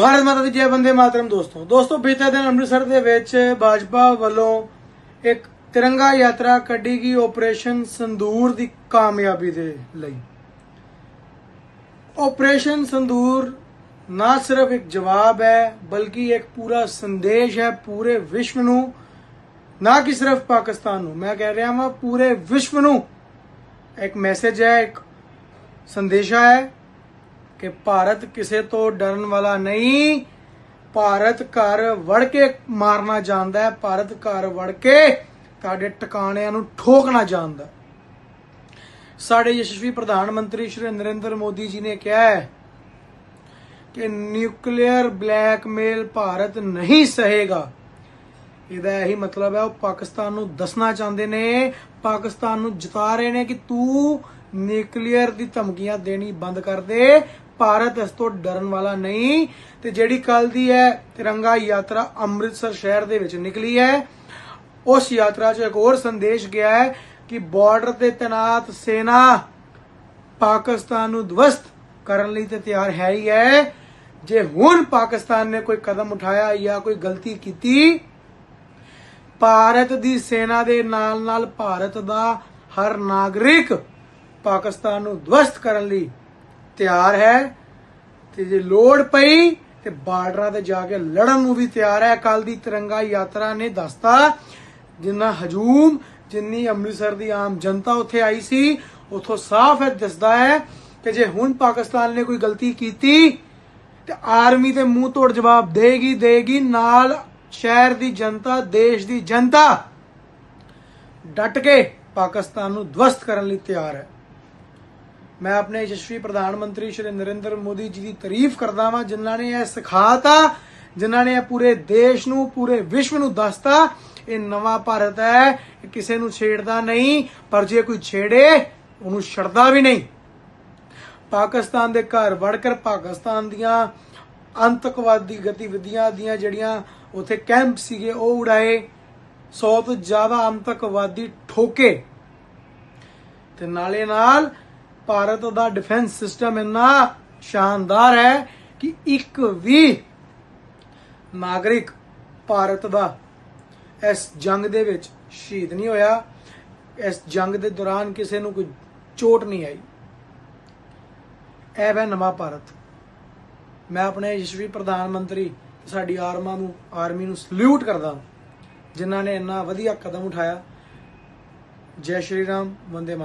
ਭਾਰਤ ਮਾਤਾ ਦੀ ਜੈ ਬੰਦੇ ਮਾਤਰਮ ਦੋਸਤੋ। ਦੋਸਤੋ, ਬੀਤੇ ਦਿਨ ਅੰਮ੍ਰਿਤਸਰ ਦੇ ਵਿੱਚ ਭਾਜਪਾ ਵੱਲੋਂ ਇੱਕ ਤਿਰੰਗਾ ਯਾਤਰਾ ਕੱਢੀ ਗਈ ਆਪਰੇਸ਼ਨ ਸੰਦੂਰ ਦੀ ਕਾਮਯਾਬੀ ਦੇ ਲਈ। ਆਪਰੇਸ਼ਨ ਸੰਦੂਰ ਨਾ ਸਿਰਫ ਇੱਕ ਜਵਾਬ ਹੈ, ਬਲਕਿ ਇੱਕ ਪੂਰਾ ਸੰਦੇਸ਼ ਹੈ ਪੂਰੇ ਵਿਸ਼ਵ ਨੂੰ, ਨਾ ਕਿ ਸਿਰਫ ਪਾਕਿਸਤਾਨ ਨੂੰ। ਮੈਂ ਕਹਿ ਰਿਹਾ ਹਾਂ ਪੂਰੇ ਵਿਸ਼ਵ ਨੂੰ ਇੱਕ ਮੈਸੇਜ ਹੈ, ਇੱਕ ਸੰਦੇਸ਼ਾ ਹੈ। ਕਿ ਭਾਰਤ ਕਿਸੇ ਤੋਂ ਡਰਨ ਵਾਲਾ ਨਹੀਂ। ਭਾਰਤ ਘਰ ਵੜ ਕੇ ਮਾਰਨਾ ਜਾਣਦਾ ਹੈ। ਭਾਰਤ ਘਰ ਵੜ ਕੇ ਤੁਹਾਡੇ ਟਿਕਾਣਿਆਂ ਨੂੰ ਠੋਕਣਾ ਜਾਣਦਾ ਸਾਡੇ ਯਸ਼ਸਵੀ ਪ੍ਰਧਾਨ ਮੰਤਰੀ ਸ਼੍ਰੀ ਨਰਿੰਦਰ ਮੋਦੀ ਜੀ ਨੇ ਕਿਹਾ ਹੈ ਕਿ ਨਿਊਕਲੀਅਰ ਬਲੈਕਮੇਲ ਭਾਰਤ ਨਹੀਂ ਸਹੇਗਾ। ਇਹਦਾ ਇਹੀ ਮਤਲਬ ਹੈ, ਉਹ ਪਾਕਿਸਤਾਨ ਨੂੰ ਦੱਸਣਾ ਚਾਹੁੰਦੇ ਨੇ, ਪਾਕਿਸਤਾਨ ਨੂੰ ਜਿਤਾ ਰਹੇ ਨੇ ਕਿ ਤੂੰ ਨਿਊਕਲੀਅਰ ਦੀ ਧਮਕੀਆਂ ਦੇਣੀ ਬੰਦ ਕਰ ਦੇ। ਭਾਰਤ ਇਸ ਤੋਂ ਡਰਨ ਵਾਲਾ ਨਹੀਂ। ਤੇ ਜਿਹੜੀ ਕੱਲ ਦੀ ਹੈ ਤਿਰੰਗਾ ਯਾਤਰਾ ਅੰਮ੍ਰਿਤਸਰ ਸ਼ਹਿਰ ਦੇ ਵਿੱਚ ਨਿਕਲੀ ਹੈ। ਉਸ ਯਾਤਰਾ 'ਚ ਇੱਕ ਹੋਰ ਸੰਦੇਸ਼ ਗਿਆ ਹੈ ਕਿ ਬਾਰਡਰ ਤੇ ਤੈਨਾਤ ਸੈਨਾ ਪਾਕਿਸਤਾਨ ਨੂੰ ਦਵਸਤ ਕਰਨ ਲਈ ਤੇ ਤਿਆਰ ਹੈ ਹੀ ਹੈ। ਜੇ ਹੁਣ ਪਾਕਿਸਤਾਨ ਨੇ ਕੋਈ ਕਦਮ ਉਠਾਇਆ ਜਾਂ ਕੋਈ ਗਲਤੀ ਕੀਤੀ, ਭਾਰਤ ਦੀ ਸੈਨਾ ਦੇ ਨਾਲ ਨਾਲ ਭਾਰਤ ਦਾ ਹਰ ਨਾਗਰਿਕ ਪਾਕਿਸਤਾਨ ਨੂੰ ਦਵਸਤ ਕਰਨ ਲਈ ਤਿਆਰ ਹੈ। ਤੇ ਜੇ ਲੋੜ ਪਈ ਤੇ ਬਾਰਡਰਾਂ ਤੇ ਜਾ ਕੇ ਲੜਨ ਨੂੰ ਵੀ ਤਿਆਰ ਹੈ। ਕੱਲ ਦੀ ਤਿਰੰਗਾ ਯਾਤਰਾ ਨੇ ਦੱਸਤਾ, ਜਿੰਨਾ ਹਜੂਮ, ਜਿੰਨੀ ਅੰਮ੍ਰਿਤਸਰ ਦੀ ਆਮ ਜਨਤਾ ਉੱਥੇ ਆਈ ਸੀ, ਉਥੋਂ ਸਾਫ਼ ਹੈ ਦਿਸਦਾ ਹੈ ਕਿ ਜੇ ਹੁਣ ਪਾਕਿਸਤਾਨ ਨੇ ਕੋਈ ਗਲਤੀ ਕੀਤੀ, ਤੇ ਆਰਮੀ ਤੇ ਮੂੰਹ ਤੋੜ ਜਵਾਬ ਦੇਗੀ ਦੇਗੀ, ਨਾਲ ਸ਼ਹਿਰ ਦੀ ਜਨਤਾ, ਦੇਸ਼ ਦੀ ਜਨਤਾ ਡਟ ਕੇ ਪਾਕਿਸਤਾਨ ਨੂੰ ਦਵਸਤ ਕਰਨ ਲਈ ਤਿਆਰ ਹੈ। ਮੈਂ ਆਪਣੇ ਯਸ਼ਸਵੀ ਪ੍ਰਧਾਨ ਮੰਤਰੀ ਸ਼੍ਰੀ ਨਰਿੰਦਰ ਮੋਦੀ ਜੀ ਦੀ ਤਾਰੀਫ ਕਰਦਾ ਹਾਂ ਜਿਨ੍ਹਾਂ ਨੇ ਇਹ ਸਿਖਾਤਾ, ਜਿਨ੍ਹਾਂ ਨੇ ਪੂਰੇ ਦੇਸ਼ ਨੂੰ, ਪੂਰੇ ਵਿਸ਼ਵ ਨੂੰ ਦੱਸਤਾ, ਇਹ ਨਵਾਂ ਭਾਰਤ ਹੈ ਕਿਸੇ ਨੂੰ ਛੇੜਦਾ ਨਹੀਂ, ਪਰ ਜੇ ਕੋਈ ਛੇੜੇ, ਉਹਨੂੰ ਛੱਡਦਾ ਵੀ ਨਹੀਂ। ਪਾਕਿਸਤਾਨ ਦੇ ਘਰ ਵੜ ਕਰ ਪਾਕਿਸਤਾਨ ਦੀਆਂ ਅੰਤਕਵਾਦੀ ਗਤੀਵਿਧੀਆਂ ਦੀਆਂ ਜਿਹੜੀਆਂ ਉਥੇ ਕੈਂਪ ਸੀਗੇ, ਉਹ ਉਡਾਏ। 100 ਤੋਂ ਜ਼ਿਆਦਾ ਅੰਤਕਵਾਦੀ ਠੋਕੇ। ਤੇ ਨਾਲੇ ਨਾਲ ਭਾਰਤ ਦਾ ਡਿਫੈਂਸ ਸਿਸਟਮ ਇੰਨਾ ਸ਼ਾਨਦਾਰ ਹੈ ਕਿ ਇੱਕ ਵੀ ਨਾਗਰਿਕ ਭਾਰਤ ਦਾ ਇਸ ਜੰਗ ਦੇ ਵਿੱਚ ਸ਼ਹੀਦ ਨਹੀਂ ਹੋਇਆ। ਇਸ ਜੰਗ ਦੇ ਦੌਰਾਨ ਕਿਸੇ ਨੂੰ ਕੋਈ ਚੋਟ ਨਹੀਂ ਆਈ। ਇਹ ਹੈ ਨਵਾਂ ਭਾਰਤ। ਮੈਂ ਆਪਣੇ ਯਸ਼ਵੀ ਪ੍ਰਧਾਨ ਮੰਤਰੀ ਸਾਡੀ ਆਰਮਾ ਨੂੰ, ਆਰਮੀ ਨੂੰ ਸਲੂਟ ਕਰਦਾ ਜਿਨ੍ਹਾਂ ਨੇ ਇੰਨਾ ਵਧੀਆ ਕਦਮ ਉਠਾਇਆ। ਜੈ ਸ਼੍ਰੀ ਰਾਮ, ਵੰਦੇ ਮਾਤਰਮ।